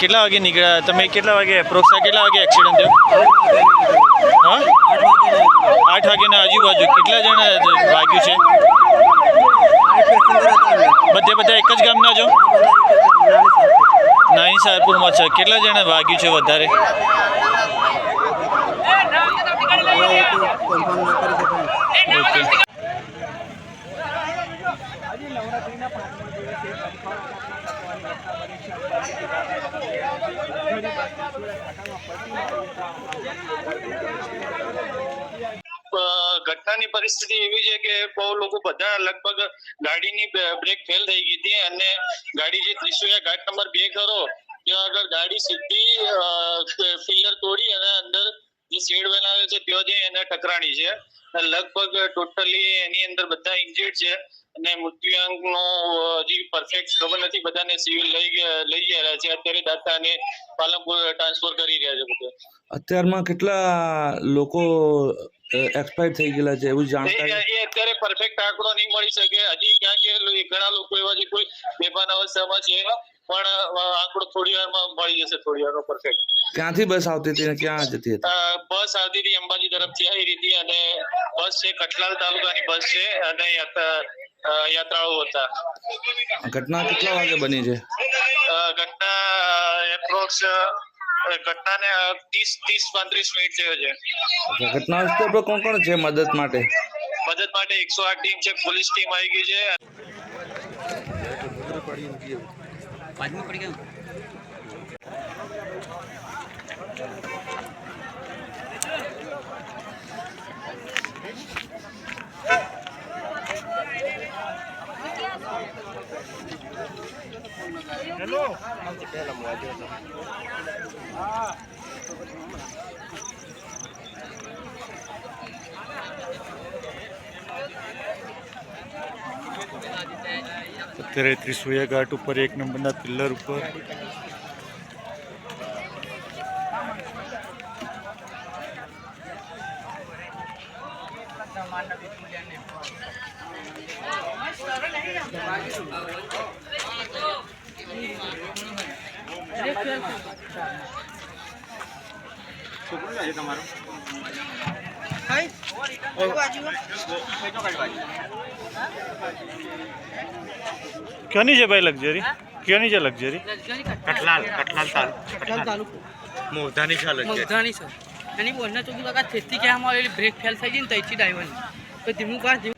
કેટલા વાગે નીકળ્યા? તમે કેટલા વાગે પ્રોક્ષા કેટલા વાગે એક્સિડન્ટ થયો? હા? આઠ વાગ્યાના આજુબાજુ. કેટલા જણા વાગ્યું છે? બધે બધા એક જ ગામના છો? નાની સારપુરમાં છે. કેટલા જણા વાગ્યું છે વધારે? ઓકે. ઘટનાની પરિસ્થિતિ એવી છે કે બહુ લોકો બધા લગભગ ગાડીની બ્રેક ફેલ થઈ ગઈ હતી અને ગાડી જે ત્રિશુયા ઘાટ નંબર બે કરો, ત્યાં આગળ ગાડી સીધી ફિલ્ડર તોડી અને અંદર જે શેડ બનાવ્યો છે ત્યાં જઈ એને ટકરાણી છે. લગભગ ટોટલી એની અંદર બધા ઇન્જર્ડ છે અને મૃત્યુઆંકનો હજી પરફેક્ટ ખબર નથી, બધાને સિવિલ લઈ લઈ ગયા છે. અત્યારે દાતાને પાલનપુર ટ્રાન્સફર કરી રહ્યા છે બધા. અત્યારમાં કેટલા લોકો એક્સપાયર થઈ ગયેલા છે એવું જાણતા એ અત્યારે પરફેક્ટ આંકડો નહીં મળી શકે. હજી ક્યાં કે ઘણા લોકો એવા છે કોઈ બેભાન અવસ્થામાં છે પણ આંકડો થોડી વારમાં મળી જશે થોડી વારમાં પરફેક્ટ ક્યાંથી બસ આવતી હતી ક્યાં જતી હતી? બસ આવતી હતી અંબાજી તરફથી આવી રહી હતી અને બસ છે કઠલાલ તાલુકાની બસ છે અને યાત્રાળુઓ યાત્રાળુ હતા. ઘટના કેટલા વાગે બની છે? ઘટના એપ્રોક્સ ઘટનાને ત્રીસ ત્રીસ પાંત્રીસ મિનિટ થયો છે. ઘટના સ્થળ પર કોણ કોણ છે મદદ માટે? મદદ માટે એકસો આઠ ટીમ છે પોલીસ ટીમ આવી ગઈ છે. અત્યારે ત્રિસુયા ઘાટ ઉપર એક નંબરના પિલ્લર ઉપર. ક્યાંની છે ભાઈ લક્ઝરી? ક્યાંની છે લક્ઝરી? મોધાની સર એની બોલના ચોકી કાકા છેતી કહેવામાં આવેલી બ્રેક ફેલ થઈ ગઈ ને તૈથી ડાઈવરની તો ધીમું કાં